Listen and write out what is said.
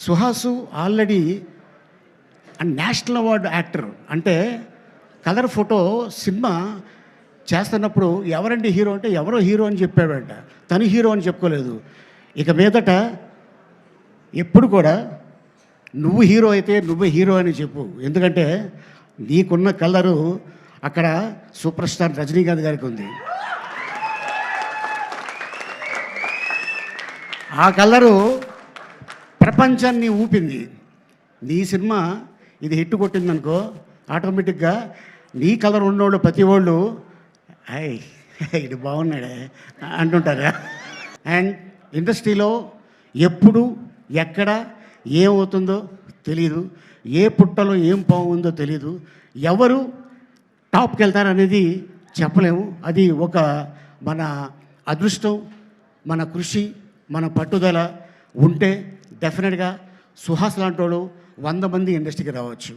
Suhas already national award actor. అంటే colour photo cinema చేస్తున్నప్పుడు ఎవరండి హీరో అంటే ఎవరో హీరో అని చెప్పాడంట. తను హీరో అని చెప్పుకోలేదు. ఇక మీదట ఎప్పుడు కూడా నువ్వు హీరో అయితే నువ్వు హీరో అని చెప్పు. ఎందుకంటే నీకున్న కలరు అక్కడ సూపర్ స్టార్ రజనీకాంత్ గారికి ఉంది. ఆ కలరు ప్రపంచాన్ని ఊపింది. నీ సినిమా ఇది హిట్ కొట్టిందనుకో ఆటోమేటిక్గా నీ కలర్ ఉన్నోళ్ళు ప్రతి వాళ్ళు హాయ్ ఇది బాగున్నాడే అంటుంటారా. అండ్ ఇండస్ట్రీలో ఎప్పుడు ఎక్కడ ఏమవుతుందో తెలియదు ఏ పుట్టలో ఏం బాగుందో తెలియదు ఎవరు టాప్కి వెళ్తారనేది చెప్పలేము. అది ఒక మన అదృష్టం మన కృషి మన పట్టుదల ఉంటే డెఫినెట్గా సుహాస్ లాంటి వాళ్ళు వంద మంది ఇండస్ట్రీకి రావచ్చు.